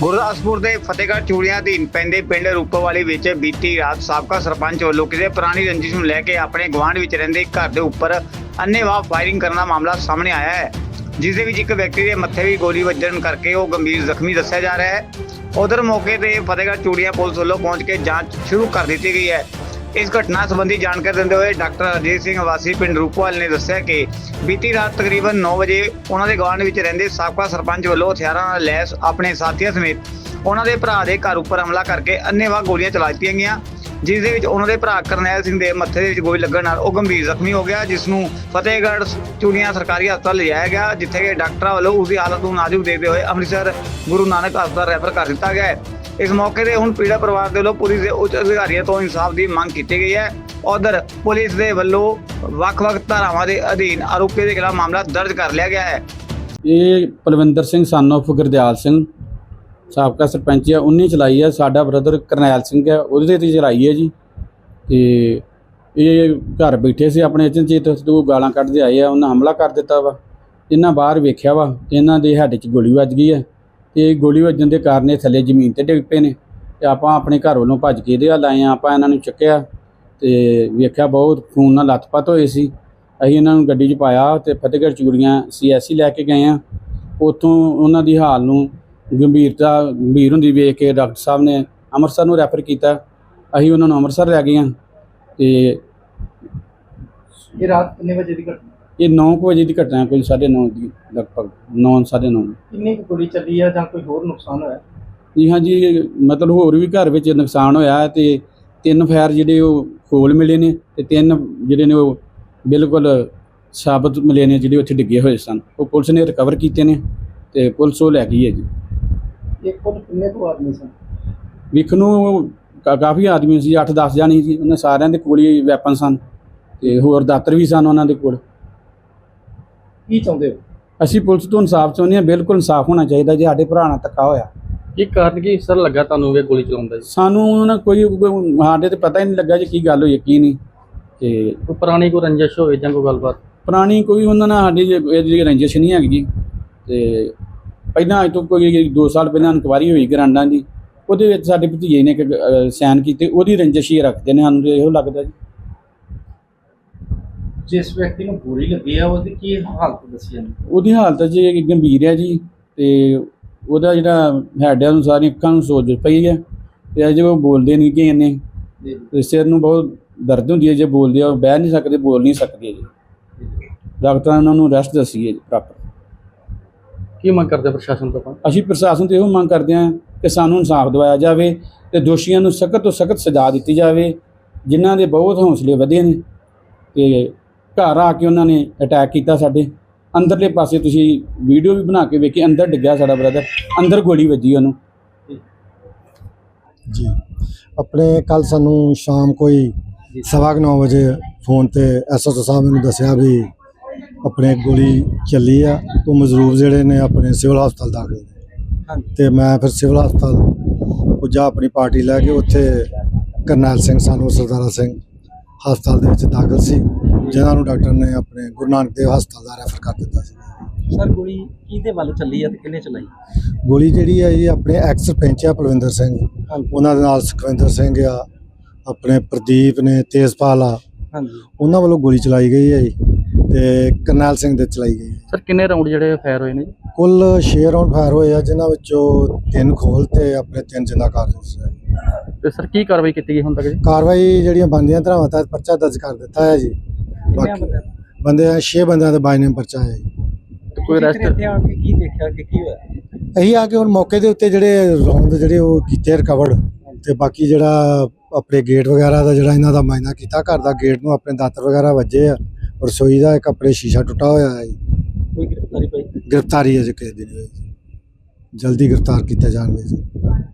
ਗੁਰਦਾਸਪੁਰ ਦੇ ਫਤਿਹਗੜ੍ਹ ਚੂੜੀਆਂ ਅਧੀਨ ਪੈਂਦੇ ਪਿੰਡ ਰੂਪੋਵਾਲੀ ਵਿੱਚ ਬੀਤੀ ਰਾਤ ਸਾਬਕਾ ਸਰਪੰਚ ਵੱਲੋਂ ਕਿਸੇ ਪੁਰਾਣੀ ਰੰਜਿਸ਼ ਨੂੰ ਲੈ ਕੇ ਆਪਣੇ ਗੁਆਂਢ ਵਿੱਚ ਰਹਿੰਦੇ ਘਰ ਦੇ ਉੱਪਰ ਅੰਨ੍ਹੇਵਾਹ ਫਾਇਰਿੰਗ ਕਰਨ ਦਾ ਮਾਮਲਾ ਸਾਹਮਣੇ ਆਇਆ ਹੈ, ਜਿਸ ਦੇ ਵਿੱਚ ਇੱਕ ਵਿਅਕਤੀ ਦੇ ਮੱਥੇ ਵੀ ਗੋਲੀ ਵੱਜਣ ਕਰਕੇ ਉਹ ਗੰਭੀਰ ਜ਼ਖਮੀ ਦੱਸਿਆ ਜਾ ਰਿਹਾ ਹੈ। ਉਧਰ ਮੌਕੇ ਤੇ ਫਤਿਹਗੜ੍ਹ ਚੂੜੀਆਂ ਪੁਲਿਸ ਵੱਲੋਂ ਪਹੁੰਚ ਕੇ ਜਾਂਚ ਸ਼ੁਰੂ ਕਰ ਦਿੱਤੀ ਗਈ ਹੈ। ਇਸ ਘਟਨਾ ਸੰਬੰਧੀ ਜਾਣਕਾਰੀ ਦਿੰਦੇ ਹੋਏ ਡਾਕਟਰ ਅਜੀਤ ਸਿੰਘ ਵਾਸੀ ਪਿੰਡ ਰੂਪਵਾਲ ਨੇ ਦੱਸਿਆ ਕਿ ਬੀਤੀ ਰਾਤ ਤਕਰੀਬਨ 9 ਵਜੇ ਉਹਨਾਂ ਦੇ ਗੁਆਂਢ ਵਿੱਚ ਰਹਿੰਦੇ ਸਾਬਕਾ ਸਰਪੰਚ ਵੱਲੋਂ ਹਥਿਆਰਾਂ ਨਾਲ ਲੈਸ ਆਪਣੇ ਸਾਥੀਆਂ ਸਮੇਤ ਉਹਨਾਂ ਦੇ ਭਰਾ ਦੇ ਘਰ ਉੱਪਰ ਹਮਲਾ ਕਰਕੇ ਅੰਨ੍ਹੇਵਾਹ ਗੋਲੀਆਂ ਚਲਾ ਦਿੱਤੀਆਂ ਗਈਆਂ, ਜਿਸ ਦੇ ਵਿੱਚ ਉਹਨਾਂ ਦੇ ਭਰਾ ਕਰਨੈਲ ਸਿੰਘ ਦੇ ਮੱਥੇ ਦੇ ਵਿੱਚ ਗੋਲੀ ਲੱਗਣ ਨਾਲ ਉਹ ਗੰਭੀਰ ਜ਼ਖਮੀ ਹੋ ਗਿਆ, ਜਿਸ ਨੂੰ ਫਤਿਹਗੜ੍ਹ ਚੂੜੀਆਂ ਸਰਕਾਰੀ ਹਸਪਤਾਲ ਲਿਜਾਇਆ ਗਿਆ, ਜਿੱਥੇ ਕਿ ਡਾਕਟਰਾਂ ਵੱਲੋਂ ਉਸ ਦੀ ਹਾਲਤ ਨੂੰ ਨਾਜ਼ੁਕ ਦੇਖਦੇ ਹੋਏ ਅੰਮ੍ਰਿਤਸਰ ਗੁਰੂ ਨਾਨਕ ਹਸਪਤਾਲ ਰੈਫਰ ਕਰ ਦਿੱਤਾ ਗਿਆ ਹੈ। ਇਸ ਮੌਕੇ ਤੇ ਹੁਣ ਪੀੜਾ ਪਰਿਵਾਰ ਦੇ ਵੱਲੋਂ ਪੁਲਿਸ ਦੇ ਉੱਚ ਅਧਿਕਾਰੀਆਂ ਤੋਂ ਇਨਸਾਫ ਦੀ ਮੰਗ ਕੀਤੀ ਗਈ ਹੈ। ਉਧਰ ਪੁਲਿਸ ਦੇ ਵੱਲੋਂ ਵੱਖ-ਵੱਖ ਧਾਰਾਵਾਂ ਦੇ ਅਧੀਨ ਆਰੋਪੀ ਦੇ ਖਿਲਾਫ ਮਾਮਲਾ ਦਰਜ ਕਰ ਲਿਆ ਗਿਆ ਹੈ। ਇਹ ਪਲਵਿੰਦਰ ਸਿੰਘ ਸਨ of ਗੁਰਦਿਆਲ ਸਿੰਘ। ਸਾਬਕਾ ਸਰਪੰਚ ਹੈ ਉਹਨੇ ਚਲਾਈ ਹੈ ਸਾਡਾ ਬ੍ਰਦਰ ਕਰਨੈਲ ਸਿੰਘ ਹੈ ਉਹਦੇ ਤੇ ਚਲਾਈ ਹੈ ਜੀ। ਤੇ ਇਹ ਘਰ ਬੈਠੇ ਸੀ ਆਪਣੇ ਅਚਨਚੇਤ ਤੋਂ ਗਾਲਾਂ ਕੱਢਦੇ ਆਏ ਆ, ਉਹਨਾਂ ਹਮਲਾ ਕਰ ਦਿੱਤਾ ਵਾ। ਇਹਨਾਂ ਬਾਹਰ ਵੇਖਿਆ ਵਾ ਇਹਨਾਂ ਦੇ ਹੱਡ 'ਚ ਗੋਲੀ ਵੱਜ ਗਈ ਹੈ ਤੇ ਗੋਲੀ ਵੱਜਣ ਦੇ ਕਾਰਨ ਇਹ ਥੱਲੇ ਜ਼ਮੀਨ ਤੇ ਡਿੱਗ ਪਏ ਨੇ। ਤੇ ਆਪਾਂ ਆਪਣੇ ਘਰ ਵੱਲੋਂ ਭੱਜ ਕੇ ਇਹਦੇ ਵੱਲ ਆਏ ਆ ਆਪਾਂ ਇਹਨਾਂ ਨੂੰ ਚੁੱਕਿਆ ਤੇ ਵੇਖਿਆ ਬਹੁਤ ਖੂਨ ਨਾਲ ਲੱਥਪੱਥ ਹੋਏ ਸੀ। ਅਸੀਂ ਇਹਨਾਂ ਨੂੰ ਗੱਡੀ 'ਚ ਪਾਇਆ ਤੇ ਫਤਿਹਗੜ੍ਹ ਚੂੜੀਆਂ ਸੀਐਸਸੀ ਲੈ ਕੇ ਗਏ ਆ ਉੱਥੋਂ ਉਹਨਾਂ ਦੀ ਹਾਲ ਨੂੰ ਗੰਭੀਰਤਾ ਗੰਭੀਰ ਹੁੰਦੀ ਵੇਖ ਕੇ ਡਾਕਟਰ ਸਾਹਿਬ ਨੇ ਅੰਮ੍ਰਿਤਸਰ ਨੂੰ ਰੈਫਰ ਕੀਤਾ। ਅਸੀਂ ਉਹਨਾਂ ਨੂੰ ਅੰਮ੍ਰਿਤਸਰ ਲੈ ਗਏ ਆ ਤੇ ਇਹ ਰਾਤ ਕਿੰਨੇ ਵਜੇ ਦੀ ਘਟਨਾ? ਇਹ 9 ਵਜੇ ਦੀ ਘਟਨਾ ਹੈ, ਕੋਈ 9:30 ਦੀ ਲਗਭਗ 9:30 ਕਿੰਨੀ ਕੁ ਗੋਲੀ ਚੱਲੀ ਆ ਜਾਂ ਕੋਈ ਹੋਰ ਨੁਕਸਾਨ ਹੋਇਆ? ਜੀ ਹਾਂਜੀ ਇਹ ਮਤਲਬ ਹੋਰ ਵੀ ਘਰ ਵਿੱਚ ਨੁਕਸਾਨ ਹੋਇਆ ਹੈ ਤੇ ਤਿੰਨ ਫਾਇਰ ਜਿਹੜੇ ਉਹ ਖੋਲ ਮਿਲੇ ਨੇ ਤੇ ਤਿੰਨ ਜਿਹੜੇ ਨੇ ਉਹ ਬਿਲਕੁਲ ਸਾਬਤ ਮਿਲੇ ਨੇ ਜਿਹੜੇ ਉੱਥੇ ਡਿੱਗੇ ਹੋਏ ਸਨ। ਉਹ ਪੁਲਿਸ ਨੇ ਰਿਕਵਰ ਕੀਤੇ ਨੇ ਤੇ ਪੁਲਿਸ ਉਹ ਲੈ ਗਈ ਹੈ ਜੀ। ਇਹ ਕੁੱਲ ਕਿੰਨੇ ਕੁ ਆਦਮੀ ਸਨ? ਵਿਖ ਨੂੰ ਕਾਫੀ ਆਦਮੀ ਸੀ 8-10 ਜਾਣੀ ਸੀ। ਉਹਨਾਂ ਸਾਰਿਆਂ ਦੇ ਕੋਲ ਹੀ ਵੈਪਨ ਸਨ ਤੇ ਹੋਰ ਦਾਤਰ ਵੀ ਸਨ ਉਹਨਾਂ ਦੇ ਕੋਲ। ਕੀ ਚਾਹੁੰਦੇ ਹੋ? ਅਸੀਂ ਪੁਲਿਸ ਤੋਂ ਇਨਸਾਫ ਚਾਹੁੰਦੇ ਹਾਂ ਬਿਲਕੁਲ ਇਨਸਾਫ ਹੋਣਾ ਚਾਹੀਦਾ ਜੇ ਸਾਡੇ ਭਰਾ ਨਾਲ ਧੱਕਾ ਹੋਇਆ। ਕੀ ਕਾਰਨ ਕੀ ਸਰ ਲੱਗਾ ਤੁਹਾਨੂੰ ਇਹ ਗੋਲੀ ਚਲਾਉਂਦਾ ਜੀ? ਸਾਨੂੰ ਉਹਨਾਂ ਕੋਈ ਕੋਈ- ਸਾਡੇ ਤੇ ਪਤਾ ਹੀ ਨਹੀਂ ਲੱਗਾ ਜੀ ਕੀ ਗੱਲ ਹੋਈ ਹੈ ਕੀ ਨਹੀਂ। ਤੇ ਕੋਈ ਪੁਰਾਣੀ ਕੋਈ ਰੰਜਿਸ਼ ਹੋਵੇ ਜਾਂ ਕੋਈ ਗੱਲਬਾਤ? ਪੁਰਾਣੀ ਕੋਈ ਉਹਨਾਂ ਨਾਲ ਸਾਡੀ ਜੇ- ਇਹਦੀ ਰੰਜਿਸ਼ ਨਹੀਂ ਹੈਗੀ ਜੀ। ਤੇ ਪਹਿਲਾਂ ਅੱਜ ਤੋਂ ਕੋਈ 2 ਸਾਲ ਪਹਿਲਾਂ ਇਨਕੁਆਰੀ ਹੋਈ ਗਰਾਂਡਾਂ ਦੀ ਉਹਦੇ ਵਿੱਚ ਸਾਡੇ ਭਤੀਜੇ ਨੇ ਇੱਕ ਸਾਈਨ ਕੀਤੇ ਉਹਦੀ ਰੰਜਿਸ਼ ਹੀ ਰੱਖਦੇ ਨੇ ਸਾਨੂੰ ਤੇ ਇਹੋ ਲੱਗਦਾ ਜੀ। ਜਿਸ ਵਿਅਕਤੀ ਨੂੰ ਗੋਲੀ ਲੱਗੀ ਆ ਉਹਦੀ ਕੀ ਹਾਲਤ ਦੱਸੀ ਜਾਂਦੀ? ਉਹਦੀ ਹਾਲਤ ਜੀ ਗੰਭੀਰ ਹੈ ਜੀ ਤੇ ਉਹਦਾ ਜਿਹੜਾ ਹੈਡ ਹੈ ਉਹਨੂੰ ਸਾਰੀਆਂ ਅੱਖਾਂ ਨੂੰ ਸੋਜ ਪਈ ਹੈ ਤੇ ਅਜੇ ਉਹ ਬੋਲਦੇ ਨਹੀਂ ਕਿ ਇਹਨੇ ਤੇ ਸਿਰ ਨੂੰ ਬਹੁਤ ਦਰਦ ਹੁੰਦੀ ਹੈ ਜੇ ਬੋਲਦੇ ਆ ਉਹ ਬਹਿ ਨਹੀਂ ਸਕਦੇ ਬੋਲ ਨਹੀਂ ਸਕਦੇ ਜੀ। ਡਾਕਟਰਾਂ ਨੇ ਉਹਨਾਂ ਨੂੰ ਰੈਸਟ ਦੱਸੀ ਹੈ ਪ੍ਰੋਪਰ ਕੀ ਮੰਗ ਕਰਦੇ ਪ੍ਰਸ਼ਾਸਨ ਤੋਂ ਆਪਾਂ? ਅਸੀਂ ਪ੍ਰਸ਼ਾਸਨ ਤੋਂ ਇਹੋ ਮੰਗ ਕਰਦੇ ਹਾਂ ਕਿ ਸਾਨੂੰ ਇਨਸਾਫ ਦਿਵਾਇਆ ਜਾਵੇ ਤੇ ਦੋਸ਼ੀਆਂ ਨੂੰ ਸਖਤ ਤੋਂ ਸਖਤ ਸਜ਼ਾ ਦਿੱਤੀ ਜਾਵੇ ਜਿਨ੍ਹਾਂ ਦੇ ਬਹੁਤ ਹੌਸਲੇ ਵਧੇ ਨੇ ਤੇ ਘਰ ਆ ਕੇ ਉਹਨਾਂ ਨੇ ਅਟੈਕ ਕੀਤਾ ਸਾਡੇ। ਅੰਦਰਲੇ ਪਾਸੇ ਤੁਸੀਂ ਵੀਡੀਓ ਵੀ ਬਣਾ ਕੇ ਵੇਖੀ ਅੰਦਰ ਡਿੱਗਿਆ ਸਾਡਾ ਬ੍ਰਦਰ ਅੰਦਰ ਗੋਲੀ ਵੱਜੀ ਉਹਨੂੰ। ਜੀ। ਆਪਣੇ ਕੱਲ ਸਾਨੂੰ ਸ਼ਾਮ ਕੋਈ ਸਵਾ ਕੁ ਨੌ ਵਜੇ ਫੋਨ ਤੇ ਐਸਐਸਓ ਸਾਹਿਬ ਮੈਨੂੰ ਦੱਸਿਆ ਵੀ ਆਪਣੇ ਗੋਲੀ ਚੱਲੀ ਆ। ਉਹ ਮਜ਼ਰੂਰ ਜਿਹੜੇ ਨੇ ਆਪਣੇ ਸਿਵਲ ਹਸਪਤਾਲ ਦਾਖਲ ਨੇ। ਤੇ ਮੈਂ ਫਿਰ ਸਿਵਲ ਹਸਪਤਾਲ ਪੁੱਜਾ ਆਪਣੀ ਪਾਰਟੀ ਲੈ ਕੇ। ਉੱਥੇ ਕਰਨੈਲ ਸਿੰਘ ਸਾਨੂੰ ਸਰਦਾਰਾ ਸਿੰਘ ਹਸਪਤਾਲ ਦੇ ਵਿੱਚ ਦਾਖਲ ਸੀ। ਜਿਨ੍ਹਾਂ ਨੂੰ ਡਾਕਟਰ ਨੇ ਆਪਣੇ ਗੁਰੂ ਨਾਨਕ ਦੇਵ ਹਸਪਤਾਲ ਦਾ ਰੈਫਰ ਕਰ ਦਿੱਤਾ ਸੀ। ਸਰ ਗੋਲੀ ਕਿਹਦੇ ਵੱਲ ਚੱਲੀ ਆ ਤੇ ਕਿੰਨੇ ਚਲਾਈ? ਗੋਲੀ ਜਿਹੜੀ ਹੈ ਜੀ ਆਪਣੇ ਐਕਸ ਸਰਪੰਚ ਆ ਪਲਵਿੰਦਰ ਸਿੰਘ ਉਹਨਾਂ ਦੇ ਨਾਲ ਸੁਖਵਿੰਦਰ ਸਿੰਘ ਆ ਆਪਣੇ ਪ੍ਰਦੀਪ ਨੇ ਤੇਜਪਾਲ ਆ ਹਾਂਜੀ। ਉਹਨਾਂ ਵੱਲੋਂ ਗੋਲੀ ਚਲਾਈ ਗਈ ਹੈ ਜੀ ਤੇ ਕਰਨੈਲ ਸਿੰਘ ਦੇ ਚਲਾਈ ਗਈ ਹੈ। ਸਰ ਕਿੰਨੇ ਰਾਉਂਡ ਜਿਹੜੇ ਫਾਇਰ ਹੋਏ ਨੇ ਜੀ? ਕੁੱਲ 6 ਰਾਉਂਡ ਫਾਇਰ ਹੋਏ ਆ ਜਿਨ੍ਹਾਂ ਵਿੱਚੋਂ ਤਿੰਨ ਖੋਲ ਤੇ ਆਪਣੇ ਤਿੰਨ ਜਿੰਦਾ ਕਾਰਤੂਸ ਹੈ ਤੇ ਸਰ ਕੀ ਕਾਰਵਾਈ ਕੀਤੀ ਗਈ ਹੁਣ ਤੱਕ ਜੀ? ਕਾਰਵਾਈ ਜਿਹੜੀਆਂ ਬੰਦੀਆਂ ਧਰਾਵਾਂ ਤਹਿਤ ਪਰਚਾ ਦਰਜ ਕਰ ਦਿੱਤਾ ਹੈ ਜੀ। ਬਾਕੀ ਬੰਦੇ ਆ 6 ਬੰਦਿਆਂ ਦੇ ਬਾਈ ਨੇਮ ਪਰਚਾ ਜੀ ਤੇ ਕੋਈ ਰੈਸਟ ਇੱਥੇ ਆ ਕੇ ਕੀ ਦੇਖਿਆ ਕਿ ਕੀ ਹੋਇਆ ਇਹੀ ਆ ਕੇ ਹੁਣ ਮੌਕੇ ਦੇ ਉੱਤੇ ਜਿਹੜੇ ਰੌਂਦ ਜਿਹੜੇ ਉਹ ਕੀਤੇ ਰਿਕਵਰਡ ਤੇ ਬਾਕੀ ਜਿਹੜਾ ਆਪਣੇ ਗੇਟ ਵਗੈਰਾ ਦਾ ਜਿਹੜਾ ਇਹਨਾਂ ਦਾ ਮਾਇਨਾ ਕੀਤਾ ਘਰ ਦਾ ਗੇਟ ਨੂੰ ਆਪਣੇ ਦਾਤਰ ਵਗੈਰਾ ਵੱਜੇ ਆ ਰਸੋਈ ਦਾ ਇੱਕ ਆਪਣੇ ਸ਼ੀਸ਼ਾ ਟੁੱਟਾ ਹੋਇਆ ਹੈ। ਕੋਈ ਗ੍ਰਿਫਤਾਰੀ ਪਈ ਗ੍ਰਿਫਤਾਰੀ ਅਜੇ ਕਿਸੇ ਦਿਨ ਹੋਈ ਜੀ। ਜਲਦੀ ਗ੍ਰਿਫਤਾਰ ਕੀਤਾ ਜਾਣਗੇ ਜੀ